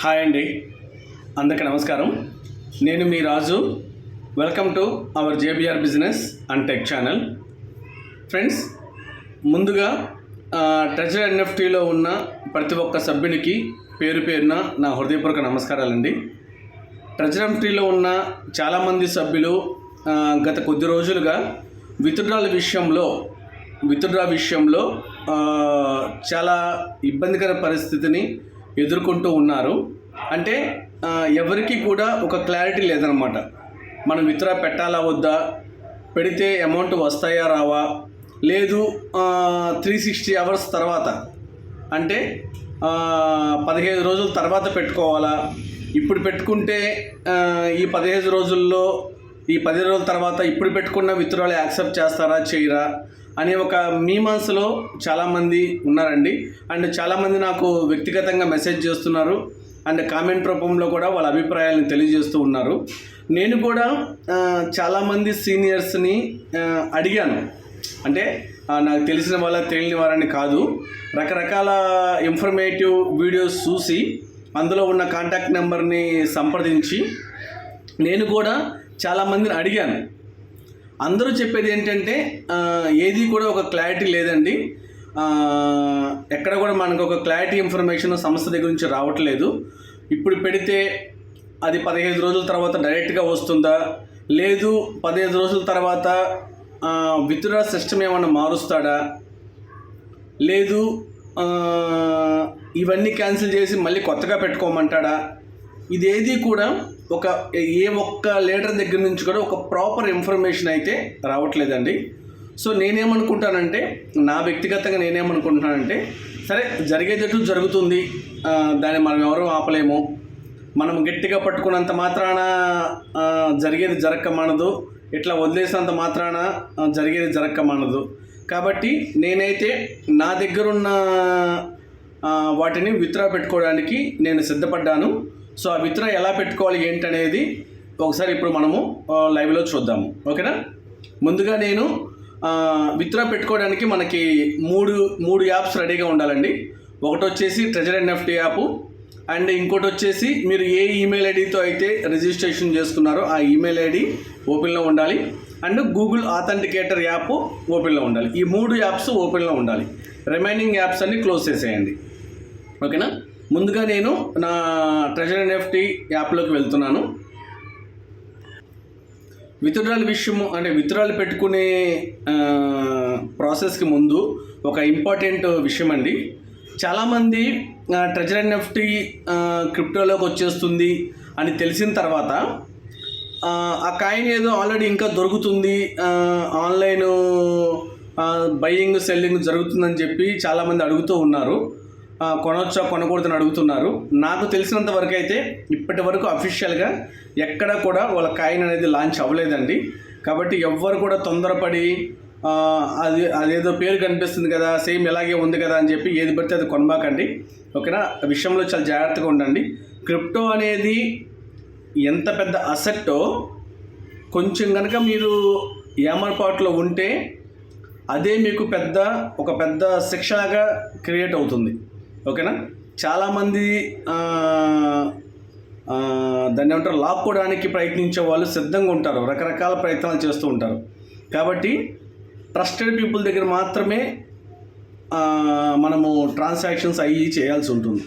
Hi అండి. అందరికీ నమస్కారం. నేను మీ Raju. Welcome to our JBR business and tech channel friends ముందుగా ట్రెజర్ ఎన్ఎఫ్టీలో ఉన్న ప్రతి ఒక్క సభ్యునికి పేరు పేరున నా హృదయపూర్వక నమస్కారాలండి. ట్రెజర్ ఎన్ఎఫ్టీలో ఉన్న చాలామంది సభ్యులు గత కొద్ది రోజులుగా విత్డ్రాల విషయంలో విత్డ్రా విషయంలో చాలా ఇబ్బందికర పరిస్థితిని ఎదుర్కొంటూ ఉన్నారు. అంటే ఎవరికి కూడా ఒక క్లారిటీ లేదనమాట. మనం విత్డ్రా పెట్టాలా వద్దా? పెడితే అమౌంట్ వస్తాయా రావా? లేదు త్రీ సిక్స్టీ అవర్స్ తర్వాత. అంటే పదిహేను రోజుల తర్వాత పెట్టుకోవాలా? ఇప్పుడు పెట్టుకుంటే ఈ పదిహేను రోజుల్లో ఈ పదిహేను రోజుల తర్వాత ఇప్పుడు పెట్టుకున్న విత్డ్రాలు యాక్సెప్ట్ చేస్తారా చేయరా? అనే ఒక మీమాన్స్లో చాలామంది ఉన్నారండి. అండ్ చాలామంది నాకు వ్యక్తిగతంగా మెసేజ్ చేస్తున్నారు. అండ్ కామెంట్ రూపంలో కూడా వాళ్ళ అభిప్రాయాలను తెలియజేస్తూ ఉన్నారు. నేను కూడా చాలామంది సీనియర్స్ని అడిగాను. అంటే నాకు తెలిసిన వాళ్ళ తెలియని వారని కాదు. రకరకాల ఇన్ఫర్మేటివ్ వీడియోస్ చూసి అందులో ఉన్న కాంటాక్ట్ నెంబర్ని సంప్రదించి నేను కూడా చాలామందిని అడిగాను. అందరూ చెప్పేది ఏంటంటే ఏది కూడా ఒక క్లారిటీ లేదండి. ఎక్కడ కూడా మనకు ఒక క్లారిటీ ఇన్ఫర్మేషన్ సంస్థ దగ్గర నుంచి రావట్లేదు. ఇప్పుడు పెడితే అది పదిహేను రోజుల తర్వాత డైరెక్ట్గా వస్తుందా? లేదు పదిహేను రోజుల తర్వాత విత్డ్రా సిస్టమ్ ఏమైనా మారుస్తాడా? లేదు ఇవన్నీ క్యాన్సిల్ చేసి మళ్ళీ కొత్తగా పెట్టుకోమంటాడా? ఇదేది కూడా ఒక ఏ ఒక్క లీడర్ దగ్గర నుంచి కూడా ఒక ప్రాపర్ ఇన్ఫర్మేషన్ అయితే రావట్లేదండి. సో నేనేమనుకుంటానంటే నా వ్యక్తిగతంగా నేనేమనుకుంటున్నానంటే సరే జరిగేటట్టు జరుగుతుంది. దాన్ని మనం ఎవరూ ఆపలేము. మనం గట్టిగా పట్టుకున్నంత మాత్రాన జరిగేది జరక్క ఇట్లా వదిలేసినంత మాత్రాన జరిగేది జరక్కమానదు కాబట్టి నేనైతే నా దగ్గరున్న వాటిని విత్డ్రా పెట్టుకోవడానికి నేను సిద్ధపడ్డాను. సో ఆ విత్తనం ఎలా పెట్టుకోవాలి ఏంటనేది ఒకసారి ఇప్పుడు మనము లైవ్లో చూద్దాము. ఓకేనా? ముందుగా నేను విత్తనం పెట్టుకోవడానికి మనకి మూడు మూడు యాప్స్ రెడీగా ఉండాలండి. ఒకటి వచ్చేసి ట్రెజర్ ఎన్ఎఫ్టీ యాప్ అండ్ ఇంకోటి వచ్చేసి మీరు ఏ ఈమెయిల్ ఐడితో అయితే రిజిస్ట్రేషన్ చేసుకున్నారో ఆ ఈమెయిల్ ఐడి ఓపెన్లో ఉండాలి. అండ్ గూగుల్ ఆథెంటికేటర్ యాప్ ఓపెన్లో ఉండాలి. ఈ మూడు యాప్స్ ఓపెన్లో ఉండాలి. రిమైనింగ్ యాప్స్ అన్ని క్లోజ్ చేసేయండి. ఓకేనా? ముందుగా నేను నా ట్రెజర్ ఎన్ఎఫ్టీ యాప్లోకి వెళ్తున్నాను. విత్డ్రాల్ విషయము అంటే విత్డ్రాల్ పెట్టుకునే ప్రాసెస్కి ముందు ఒక ఇంపార్టెంట్ విషయం అండి. చాలామంది ట్రెజర్ ఎన్ఎఫ్టీ క్రిప్టోలోకి వచ్చేస్తుంది అని తెలిసిన తర్వాత ఆ, కాయిన్ ఏదో ఆల్రెడీ ఇంకా దొరుకుతుంది ఆన్లైన్ బయ్యింగ్ సెల్లింగ్ జరుగుతుందని చెప్పి చాలామంది అడుగుతూ ఉన్నారు. కొనొచ్చా కొనకూడదని అడుగుతున్నారు. నాకు తెలిసినంత వరకు అయితే ఇప్పటి వరకు అఫీషియల్గా ఎక్కడ కూడా వాళ్ళ కాయిన్ అనేది లాంచ్ అవ్వలేదండి. కాబట్టి ఎవ్వరు కూడా తొందరపడి అది అదేదో పేరు కనిపిస్తుంది కదా సేమ్ ఇలాగే ఉంది కదా అని చెప్పి ఏది పడితే అది కొనబాకండి. ఓకేనా? విషయంలో చాలా జాగ్రత్తగా ఉండండి. క్రిప్టో అనేది ఎంత పెద్ద అసెట్టో కొంచెం కనుక మీరు ఏమరపాటులో ఉంటే అదే మీకు పెద్ద ఒక పెద్ద శిక్షలాగా క్రియేట్ అవుతుంది. ఓకేనా? చాలామంది దాన్ని ఏమంటారు లాక్కోవడానికి ప్రయత్నించే వాళ్ళు సిద్ధంగా ఉంటారు రకరకాల ప్రయత్నాలు చేస్తూ ఉంటారు. కాబట్టి ట్రస్టెడ్ పీపుల్ దగ్గర మాత్రమే మనము ట్రాన్సాక్షన్స్ అయ్యి చేయాల్సి ఉంటుంది.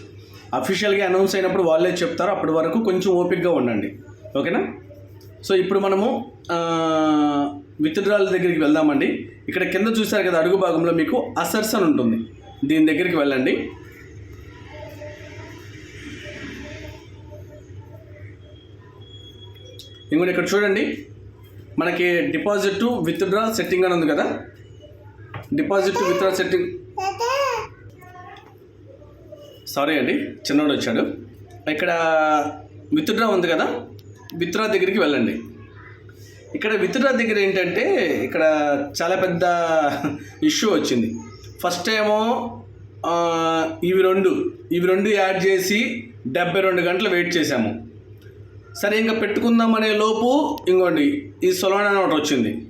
అఫీషియల్గా అనౌన్స్ అయినప్పుడు వాళ్ళే చెప్తారు అప్పటి వరకు కొంచెం ఓపిక్గా ఉండండి. ఓకేనా? సో ఇప్పుడు మనము విత్డ్రాల దగ్గరికి వెళ్దామండి. ఇక్కడ కింద చూశారు కదా అడుగు భాగంలో మీకు అసర్స్ అని ఉంటుంది. దీని దగ్గరికి వెళ్ళండి. ఇంకోటి ఇక్కడ చూడండి. మనకి డిపాజిట్ విత్డ్రా సెట్టింగ్ అని ఉంది కదా? Deposit withdraw setting. సారీ అండి చిన్నోడు వచ్చాడు. ఇక్కడ విత్డ్రా ఉంది కదా? విత్డ్రా దగ్గరికి వెళ్ళండి. ఇక్కడ విత్డ్రా దగ్గర ఏంటంటే ఇక్కడ చాలా పెద్ద ఇష్యూ వచ్చింది. ఫస్ట్ ఏమో ఇవి రెండు ఇవి రెండు యాడ్ చేసి డెబ్బై రెండు గంటలు వెయిట్ చేశాము. సరే ఇంకా పెట్టుకుందాం అనే లోపు ఇంకోండి ఈ సొలానా అని ఒకటి వచ్చింది.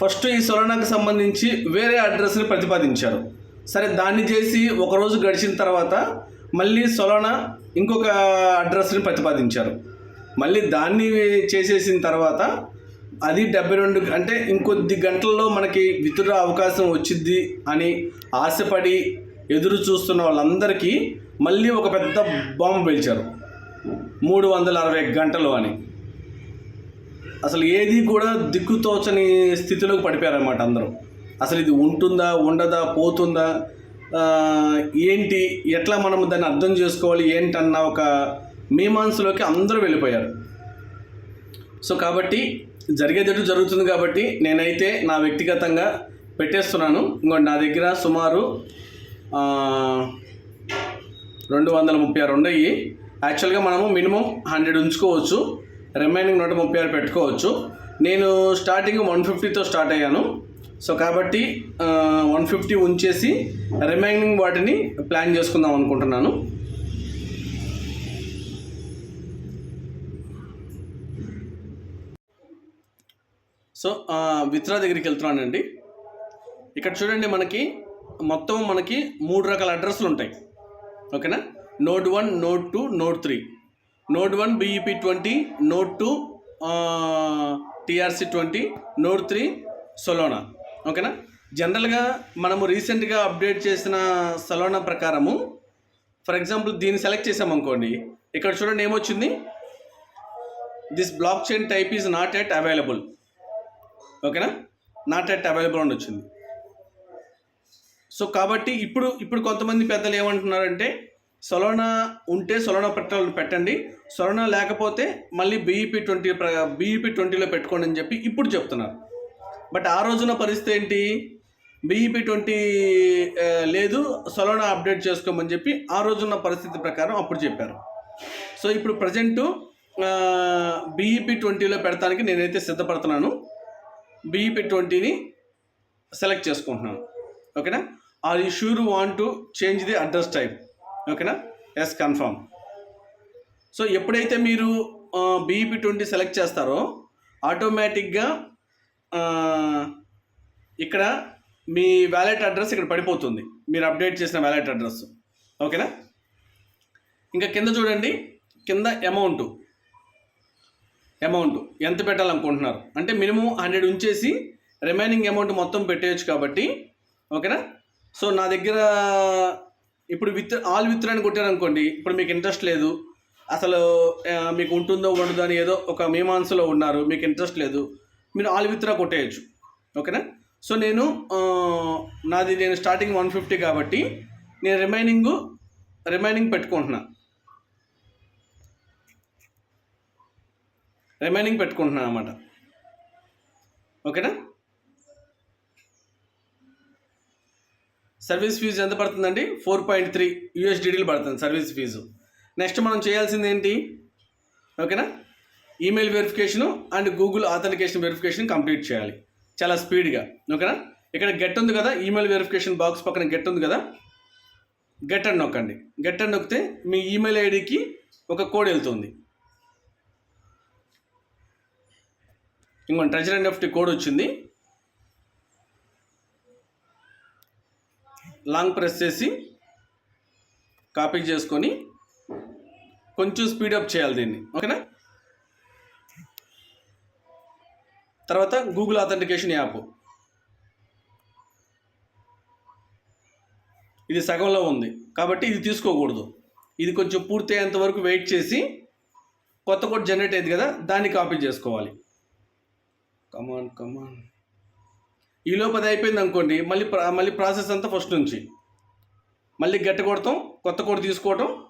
ఫస్ట్ ఈ సొలానాకి సంబంధించి వేరే అడ్రస్ని ప్రతిపాదించారు. సరే దాన్ని చేసి ఒక రోజు గడిచిన తర్వాత మళ్ళీ సొలోనా ఇంకొక అడ్రస్ని ప్రతిపాదించారు. మళ్ళీ దాన్ని చేసేసిన తర్వాత అది డెబ్బై రెండు అంటే ఇంకొద్ది గంటల్లో మనకి విత్డ్రా అవకాశం వచ్చింది అని ఆశపడి ఎదురు చూస్తున్న వాళ్ళందరికీ మళ్ళీ ఒక పెద్ద బాంబు పేల్చారు. మూడు వందల అరవై గంటలు అని. అసలు ఏది కూడా దిక్కుతోచని స్థితిలోకి పడిపోయారన్నమాట అందరూ. అసలు ఇది ఉంటుందా ఉండదా పోతుందా? ఏంటి ఎట్లా మనం దాన్ని అర్థం చేసుకోవాలి ఏంటన్న ఒక మీమాంసలోకి అందరూ వెళ్ళిపోయారు. సో కాబట్టి జరిగేటట్టు జరుగుతుంది కాబట్టి నేనైతే నా వ్యక్తిగతంగా పెట్టేస్తున్నాను. ఇంకోటి నా దగ్గర సుమారు రెండు వందల ముప్పై ఆరు ఉన్నాయి యాక్చువల్గా మనము మినిమం హండ్రెడ్ ఉంచుకోవచ్చు. రిమైనింగ్ నూట ముప్పై ఆరు పెట్టుకోవచ్చు. నేను స్టార్టింగ్ వన్ ఫిఫ్టీతో స్టార్ట్ అయ్యాను. సో కాబట్టి వన్ ఫిఫ్టీ ఉంచేసి రిమైనింగ్ వాటిని ప్లాన్ చేసుకుందాం అనుకుంటున్నాను. సో విత్రా దగ్గరికి వెళ్తున్నానండి. ఇక్కడ చూడండి మనకి మొత్తం మనకి మూడు రకాల అడ్రస్లు ఉంటాయి. ఓకేనా node one node two node three. Node one BEP twenty node two TRC twenty node three Solana. ఓకేనా? జనరల్గా మనము రీసెంట్గా అప్డేట్ చేసిన సలోనా ప్రకారము ఫర్ ఎగ్జాంపుల్ దీన్ని సెలెక్ట్ చేసామనుకోండి ఇక్కడ చూడండి ఏమొచ్చింది? This blockchain type is not at available. ఓకేనా? నాట్ ఎట్ అవైలబుల్ అని వచ్చింది. సో కాబట్టి ఇప్పుడు ఇప్పుడు కొంతమంది పెద్దలు ఏమంటున్నారంటే సొలోనా ఉంటే సొలోనా పెట్టాలని పెట్టండి. సొలోనా లేకపోతే మళ్ళీ బీఈపీ ట్వంటీ బీఈపీ ట్వంటీలో పెట్టుకోండి అని చెప్పి ఇప్పుడు చెప్తున్నారు. బట్ ఆ రోజున పరిస్థితి ఏంటి? బీఈపీ ట్వంటీ లేదు సొలోనా అప్డేట్ చేసుకోమని చెప్పి ఆ రోజున్న పరిస్థితి ప్రకారం అప్పుడు చెప్పారు. సో ఇప్పుడు ప్రజెంటు బీఈపీ ట్వంటీలో పెడతానికి నేనైతే సిద్ధపడుతున్నాను. బీఈపీ ట్వంటీని సెలెక్ట్ చేసుకుంటున్నాను. ఓకేనా? Are you sure want to change the address type ఓకేనా? ఎస్ కన్ఫర్మ్ సో ఎప్పుడైతే మీరు బీఈపీ ట్వంటీ సెలెక్ట్ చేస్తారో ఆటోమేటిక్గా ఇక్కడ మీ వ్యాలెట్ అడ్రస్ ఇక్కడ పడిపోతుంది. మీరు అప్డేట్ చేసిన వ్యాలెట్ అడ్రస్ ఓకేనా? ఇంకా కింద చూడండి. కింద అమౌంట్ అమౌంట్ ఎంత పెట్టాలనుకుంటున్నారు? అంటే మినిమం హండ్రెడ్ ఉంచేసి రిమైనింగ్ అమౌంట్ మొత్తం పెట్టేయచ్చు కాబట్టి. ఓకేనా? సో నా దగ్గర ఇప్పుడు విత్ ఆల్ విత్ అని కొట్టారనుకోండి ఇప్పుడు మీకు ఇంట్రెస్ట్ లేదు అసలు మీకు ఉంటుందో ఉండదో అని ఏదో ఒక మీమాంసలో ఉన్నారు మీకు ఇంట్రెస్ట్ లేదు మీరు ఆల్ విత్రా కొట్టేయచ్చు. ఓకేనా? సో నేను నాది నేను స్టార్టింగ్ వన్ ఫిఫ్టీ కాబట్టి నేను రిమైనింగ్ రిమైనింగ్ పెట్టుకుంటున్నా. రిమైనింగ్ పెట్టుకుంటున్నాను అనమాట ఓకేనా? సర్వీస్ ఫీజు ఎంత పడుతుందండి? ఫోర్ పాయింట్ త్రీ యూఎస్డిడీలు పడుతుంది సర్వీస్ ఫీజు నెక్స్ట్ మనం చేయాల్సింది ఏంటి ఓకేనా? Email verification and Google authentication verification complete చేయాలి. చాలా స్పీడ్గా ఓకేనా? ఇక్కడ గెట్ ఉంది కదా? ఈమెయిల్ వెరిఫికేషన్ బాక్స్ పక్కన గెట్ ఉంది కదా? గెట్ అని నొక్కండి. గెట్ అని నొక్కితే మీ ఈమెయిల్ ఐడికి ఒక కోడ్ వెళ్తుంది. ఇంకొక ట్రెజర్ అండ్ ఎఫ్టీ కోడ్ వచ్చింది. లాంగ్ ప్రెస్ చేసి కాపీ చేసుకొని కొంచెం స్పీడప్ చేయాలి దీన్ని. ఓకేనా? తర్వాత గూగుల్ అథెంటికేషన్ యాప్. ఇది సగంలో ఉంది. కాబట్టి ఇది తీసుకోకూడదు. ఇది కొంచెం పూర్తి అయ్యేంత వరకు వెయిట్ చేసి కొత్త కోడ్ జనరేట్ అయింది కదా దాన్ని కాపీ చేసుకోవాలి. కమాన్ కమాన్ ఈ లోపు అది అయిపోయింది అనుకోండి మళ్ళీ ప్రా- మళ్ళీ ప్రాసెస్ అంతా ఫస్ట్ నుంచి. మళ్ళీ గట్ట కొడతాం కొత్త కోడ్ తీసుకోవటం.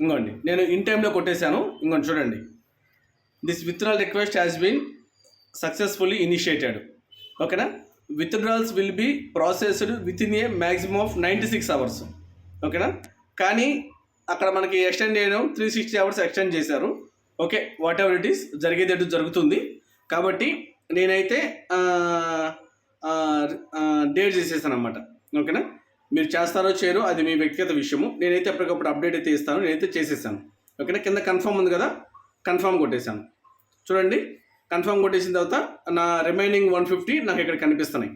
ఇంకోండి నేను ఇన్ టైంలో కొట్టేశాను. ఇంకోండి చూడండి. This withdrawal request has been successfully initiated ఓకేనా? Withdrawals will be processed within a maximum of ninety six hours ఓకేనా? కానీ అక్కడ మనకి ఎక్స్టెండ్ చేయడం త్రీ సిక్స్టీ అవర్స్ ఎక్స్టెండ్ చేశారు. Okay whatever it is జరిగేటట్టు జరుగుతుంది. కాబట్టి నేనైతే డేట్ చేసేసాను అనమాట ఓకేనా? మీరు చేస్తారో చేయరు అది మీ వ్యక్తిగత విషయము. నేనైతే ఎప్పటికప్పుడు అప్డేట్ అయితే ఇస్తాను నేనైతే చేసేసాను ఓకేనా? కింద కన్ఫర్మ్ ఉంది కదా? కన్ఫర్మ్ కొట్టేశాను. చూడండి. కన్ఫర్మ్ కొట్టేసిన తర్వాత నా రిమైనింగ్ వన్ ఫిఫ్టీ నాకు ఇక్కడ కనిపిస్తున్నాయి.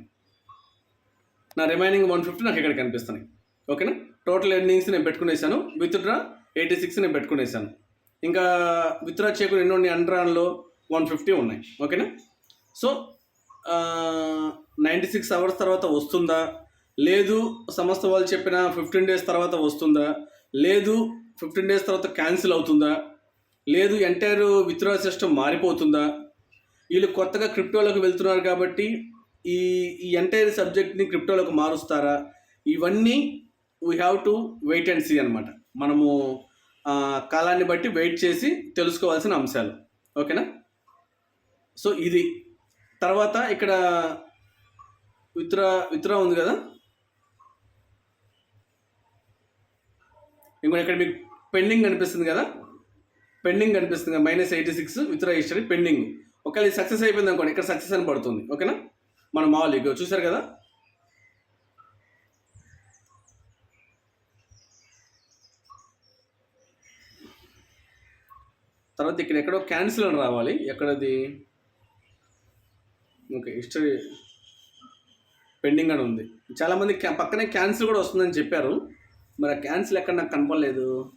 నా రిమైనింగ్ వన్ ఫిఫ్టీ నాకు ఇక్కడ కనిపిస్తున్నాయి. ఓకేనా? టోటల్ ఎర్నింగ్స్ నేను పెట్టుకునేసాను. విత్డ్రా ఎయిటీ సిక్స్ నేను పెట్టుకునేసాను. ఇంకా విత్డ్రా చేయకుండా ఎన్నో అండ్రాన్లో వన్ ఫిఫ్టీ ఉన్నాయి. ఓకేనా? సో నైంటీ సిక్స్ అవర్స్ తర్వాత వస్తుందా? లేదు సంస్థ వాళ్ళు చెప్పిన ఫిఫ్టీన్ డేస్ తర్వాత వస్తుందా? లేదు ఫిఫ్టీన్ డేస్ తర్వాత క్యాన్సిల్ అవుతుందా? లేదు ఎంటైర్ విత్డ్రా సిస్టమ్ మారిపోతుందా? వీళ్ళు కొత్తగా క్రిప్టోలోకి వెళ్తున్నారు కాబట్టి ఈ ఈ ఎంటైర్ సబ్జెక్ట్ని క్రిప్టోలోకి మారుస్తారా? ఇవన్నీ we have to wait and see అనమాట మనము కాలాన్ని బట్టి వెయిట్ చేసి తెలుసుకోవాల్సిన అంశాలు. ఓకేనా? సో ఇది. తర్వాత ఇక్కడ విత్రా విత్రా ఉంది కదా? ఇంకా ఇక్కడ మీకు పెండింగ్ కనిపిస్తుంది కదా? పెండింగ్ కనిపిస్తుంది కదా? Minus eighty six withdraw history pending. ఒకవేళ ఇది సక్సెస్ అయిపోయింది అనుకోండి ఇక్కడ సక్సెస్ అని పడుతుంది ఓకేనా? మన మామూలు ఇగో చూసారు కదా? తర్వాత ఇక్కడ ఎక్కడో క్యాన్సిల్ అని రావాలి ఎక్కడది? ఓకే హిస్టరీ పెండింగ్ అని ఉంది. చాలామంది క్యా- పక్కనే క్యాన్సిల్ కూడా వస్తుందని చెప్పారు మరి ఆ క్యాన్సిల్ ఎక్కడ నాకు కనపడలేదు.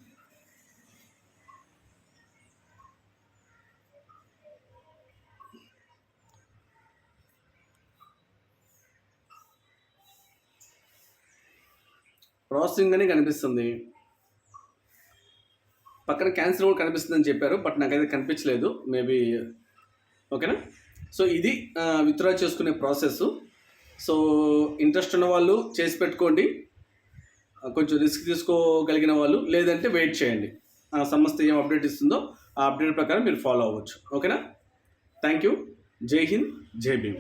ప్రాసెసింగ్ అని కనిపిస్తుంది. పక్కన క్యాన్సిల్ కూడా కనిపిస్తుందని చెప్పారు బట్ నాకైతే కనిపించలేదు. మేబీ ఓకేనా? సో ఇది విత్డ్రా చేసుకునే ప్రాసెస్. సో ఇంట్రెస్ట్ ఉన్న వాళ్ళు చేసి పెట్టుకోండి. కొంచెం రిస్క్ తీసుకోగలిగిన వాళ్ళు లేదంటే వెయిట్ చేయండి. ఆ సంస్థ ఏం అప్డేట్ ఇస్తుందో ఆ అప్డేట్ ప్రకారం మీరు ఫాలో అవ్వచ్చు. ఓకేనా? Thank you. జై హింద్ జై భీమ్.